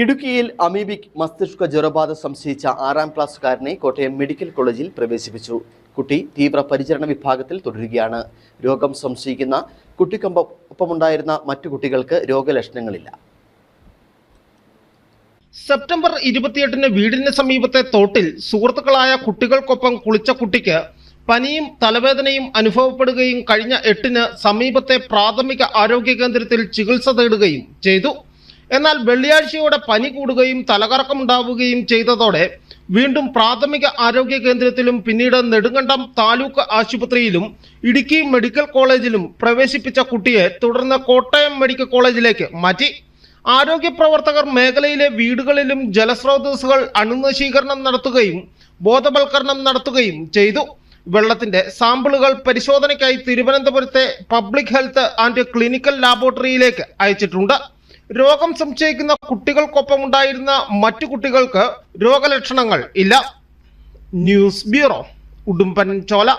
ഇടുക്കിയിൽ അമീബിക് മസ്തിഷ്ക ജ്വരബാധ സംശയിച്ച ആറാം ക്ലാസ്സുകാരനെ കോട്ടയം മെഡിക്കൽ കോളേജിൽ പ്രവേശിപ്പിച്ചു. കുട്ടി തീവ്ര പരിചരണ വിഭാഗത്തിൽ തുടരുകയാണ്. രോഗം സംശയിക്കുന്ന കുട്ടിക്കൊപ്പമുണ്ടായിരുന്ന മറ്റു കുട്ടികൾക്ക് രോഗലക്ഷണങ്ങളില്ല. സെപ്റ്റംബർ ഇരുപത്തിയെട്ടിന് വീടിന് സമീപത്തെ തോട്ടിൽ സുഹൃത്തുക്കളായ കുട്ടികൾക്കൊപ്പം കുളിച്ച കുട്ടിക്ക് പനിയും തലവേദനയും അനുഭവപ്പെടുകയും കഴിഞ്ഞ എട്ടിന് സമീപത്തെ പ്രാഥമിക ആരോഗ്യ കേന്ദ്രത്തിൽ ചികിത്സ തേടുകയും ചെയ്തു. എന്നാൽ വെള്ളിയാഴ്ചയോടെ പനി കൂടുകയും തലകറക്കമുണ്ടാവുകയും ചെയ്തതോടെ വീണ്ടും പ്രാഥമിക ആരോഗ്യ കേന്ദ്രത്തിലും പിന്നീട് നെടുങ്കണ്ടം താലൂക്ക് ആശുപത്രിയിലും ഇടുക്കി മെഡിക്കൽ കോളേജിലും പ്രവേശിപ്പിച്ച കുട്ടിയെ തുടർന്ന് കോട്ടയം മെഡിക്കൽ കോളേജിലേക്ക് മാറ്റി. ആരോഗ്യ പ്രവർത്തകർ മേഖലയിലെ വീടുകളിലും ജലസ്രോതസ്സുകൾ അണുനശീകരണം നടത്തുകയും ബോധവൽക്കരണം നടത്തുകയും ചെയ്തു. വെള്ളത്തിന്റെ സാമ്പിളുകൾ പരിശോധനയ്ക്കായി തിരുവനന്തപുരത്തെ പബ്ലിക് ഹെൽത്ത് ആൻഡ് ക്ലിനിക്കൽ ലാബോറട്ടറിയിലേക്ക് അയച്ചിട്ടുണ്ട്. രോഗം സംശയിക്കുന്ന കുട്ടികൾക്കൊപ്പം ഉണ്ടായിരുന്ന മറ്റു കുട്ടികൾക്ക് രോഗലക്ഷണങ്ങൾ ഇല്ല. News bureau Udumbanchola.